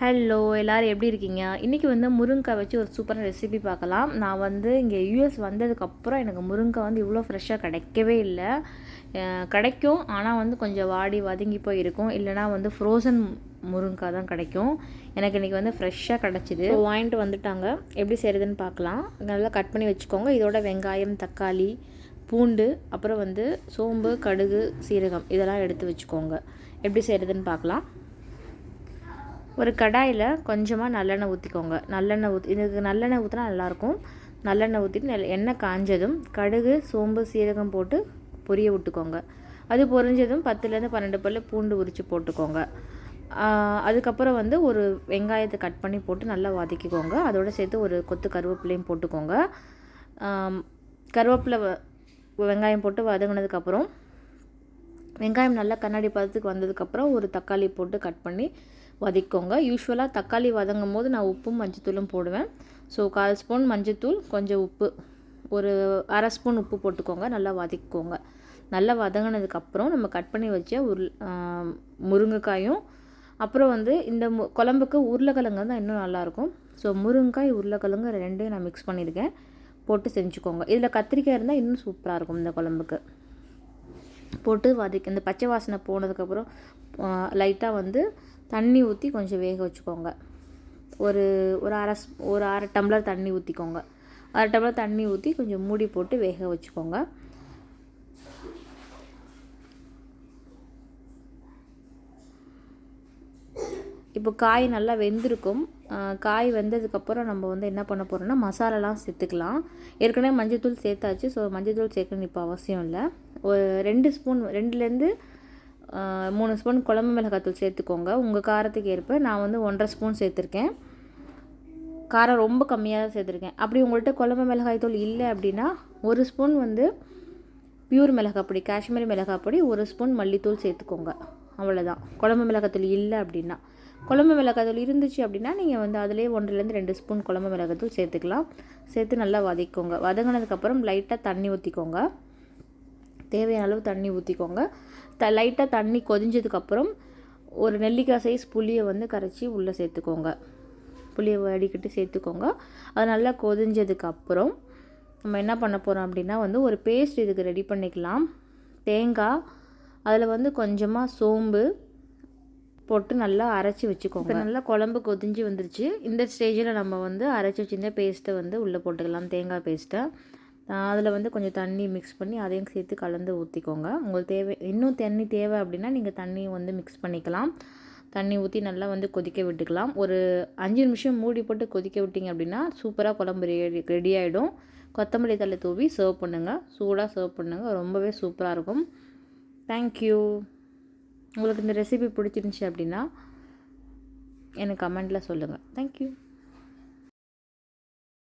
Hello எல்லோரும் எப்படி இருக்கீங்க? இன்றைக்கி வந்து முருங்கைக்காய் வச்சு ஒரு சூப்பரான ரெசிபி பார்க்கலாம். நான் வந்து இங்கே யூஎஸ் வந்ததுக்கப்புறம் எனக்கு முருங்கை வந்து இவ்வளோ ஃப்ரெஷ்ஷாக கிடைக்கவே இல்லை. கிடைக்கும். ஆனால் வந்து கொஞ்சம் வாடி வதங்கி போய் இருக்கும் இல்லைனா வந்து ஃப்ரோசன் முருங்கைக்காய் தான் கிடைக்கும். எனக்கு இன்றைக்கி வந்து ஃப்ரெஷ்ஷாக கிடச்சிது. வாங்கிட்டு வந்துட்டாங்க. எப்படி செய்கிறதுன்னு பார்க்கலாம். நல்லா கட் பண்ணி வச்சுக்கோங்க. இதோட வெங்காயம் தக்காளி பூண்டு அப்புறம் வந்து சோம்பு கடுகு சீரகம் இதெல்லாம் எடுத்து வச்சுக்கோங்க. எப்படி செய்கிறதுன்னு பார்க்கலாம். ஒரு கடாயில் கொஞ்சமாக நல்லெண்ணெய் ஊற்றிக்கோங்க நல்லெண்ணெய் ஊற்றி இதுக்கு நல்லெண்ணெய் ஊற்றினா நல்லாயிருக்கும் நல்லெண்ணெய் ஊற்றிட்டு நெல் எண்ணெய் காஞ்சதும் கடுகு சோம்பு சீரகம் போட்டு பொரிய விட்டுக்கோங்க. அது பொரிஞ்சதும் பத்துலேருந்து பன்னெண்டு பல்லு பூண்டு உரித்து போட்டுக்கோங்க. அதுக்கப்புறம் வந்து ஒரு வெங்காயத்தை கட் பண்ணி போட்டு நல்லா வதக்கிக்கோங்க. அதோட சேர்த்து ஒரு கொத்து கருவேப்பிலையும் போட்டுக்கோங்க. கருவேப்பிலை வ- வெங்காயம் போட்டு வதங்கினதுக்கப்புறம் வெங்காயம் நல்லா கண்ணாடி பதத்துக்கு வந்ததுக்கப்புறம் ஒரு தக்காளி போட்டு கட் பண்ணி வதக்கிக்கோங்க. யூஸ்வலாக தக்காளி வதங்கும் போது நான் உப்பும் மஞ்சத்தூளும் போடுவேன். ஸோ கால் ஸ்பூன் மஞ்சத்தூள் கொஞ்சம் உப்பு. ஒரு அரை ஸ்பூன் உப்பு போட்டுக்கோங்க. நல்லா வதக்கிக்கோங்க. நல்லா வதங்கினதுக்கப்புறம் நம்ம கட் பண்ணி வச்ச உருள் முருங்கைக்காயும் அப்புறம் வந்து இந்த மு குழம்புக்கு உருளைக்கிழங்கு தான் இன்னும் நல்லாயிருக்கும் ஸோ முருங்கைக்காய் உருளைக்கிழங்கு ரெண்டையும் நான் மிக்ஸ் பண்ணியிருக்கேன் போட்டு செஞ்சுக்கோங்க. இதில் கத்திரிக்காய் இருந்தால் இன்னும் சூப்பராக இருக்கும் இந்த குழம்புக்கு. போட்டு வதக்கி இந்த பச்சை வாசனை போனதுக்கப்புறம் லைட்டாக வந்து தண்ணி ஊற்றி கொஞ்சம் வேக வச்சுக்கோங்க. ஒரு ஒரு அரை ஒரு அரை டம்ளர் தண்ணி ஊற்றிக்கோங்க அரை டம்ளர் தண்ணி ஊற்றி கொஞ்சம் மூடி போட்டு வேக வச்சுக்கோங்க. இப்போ காய் நல்லா வெந்திருக்கும். காய் வெந்ததுக்கப்புறம் நம்ம வந்து என்ன பண்ண போகிறோம்னா மசாலாலாம் சேர்த்துக்கலாம். ஏற்கனவே மஞ்சள் தூள் சேர்த்தாச்சு. ஸோ மஞ்சள்தூள் சேர்க்கணும் இப்போ அவசியம் இல்லை. ரெண்டு ஸ்பூன் ரெண்டுலேருந்து மூணு ஸ்பூன் குழம்பு மிளகாத்தூள் சேர்த்துக்கோங்க. உங்கள் காரத்துக்கு ஏற்ப நான் வந்து ஒன்றரை ஸ்பூன் சேர்த்துருக்கேன். காரம் ரொம்ப கம்மியாக தான் சேர்த்துருக்கேன். அப்படி உங்கள்கிட்ட குழம்பு மிளகாய் தூள் இல்லை அப்படின்னா ஒரு ஸ்பூன் வந்து பியூர் மிளகாய் பொடி காஷ்மீரி மிளகாய் பொடி ஒரு ஸ்பூன் மல்லித்தூள் சேர்த்துக்கோங்க. அவ்வளோதான் குழம்பு மிளகாத்தூள் இல்லை அப்படின்னா. குழம்பு மிளகாத்தூள் இருந்துச்சு அப்படின்னா நீங்கள் வந்து அதிலே ஒன்றுலேருந்து ரெண்டு ஸ்பூன் குழம்பு மிளகாத்தூள் சேர்த்துக்கலாம். சேர்த்து நல்லா வதக்கிக்கோங்க. வதங்கினதுக்கப்புறம் லைட்டாக தண்ணி ஊற்றிக்கோங்க தேவையான அளவு தண்ணி ஊற்றிக்கோங்க த லைட்டாக தண்ணி கொதிஞ்சதுக்கப்புறம் ஒரு நெல்லிக்காய் சைஸ் புளியை வந்து கரைச்சி உள்ளே சேர்த்துக்கோங்க. புளியை வடிக்கிட்டு சேர்த்துக்கோங்க. அது நல்லா கொதிஞ்சதுக்கப்புறம் நம்ம என்ன பண்ண போகிறோம் அப்படின்னா வந்து ஒரு பேஸ்ட் இதுக்கு ரெடி பண்ணிக்கலாம். தேங்காய் அதில் வந்து கொஞ்சமாக சோம்பு போட்டு நல்லா அரைச்சி வச்சுக்கோங்க. நல்லா குழம்பு கொதிஞ்சு வந்துருச்சு. இந்த ஸ்டேஜில் நம்ம வந்து அரைச்சி வச்சிருந்த பேஸ்ட்டை வந்து உள்ளே போட்டுக்கலாம் தேங்காய் பேஸ்ட்டை அதில் வந்து கொஞ்சம் தண்ணி மிக்ஸ் பண்ணி அதையும் சேர்த்து கலந்து ஊற்றிக்கோங்க உங்களுக்கு தேவை இன்னும் தண்ணி தேவை அப்படின்னா நீங்கள் தண்ணி வந்து மிக்ஸ் பண்ணிக்கலாம். தண்ணி ஊற்றி நல்லா வந்து கொதிக்க விட்டுக்கலாம். ஒரு அஞ்சு நிமிஷம் மூடி போட்டு கொதிக்க விட்டிங்க அப்படின்னா சூப்பராக குழம்பு ரெடி ரெடி ஆகிடும் கொத்தமல்லி தலை தூவி சர்வ் பண்ணுங்கள் சூடாக சர்வ் பண்ணுங்கள் ரொம்பவே சூப்பராக இருக்கும். தேங்க்யூ உங்களுக்கு இந்த ரெசிபி பிடிச்சிருந்துச்சி அப்படின்னா எனக்கு கமெண்ட்டில் சொல்லுங்கள் தேங்க்யூ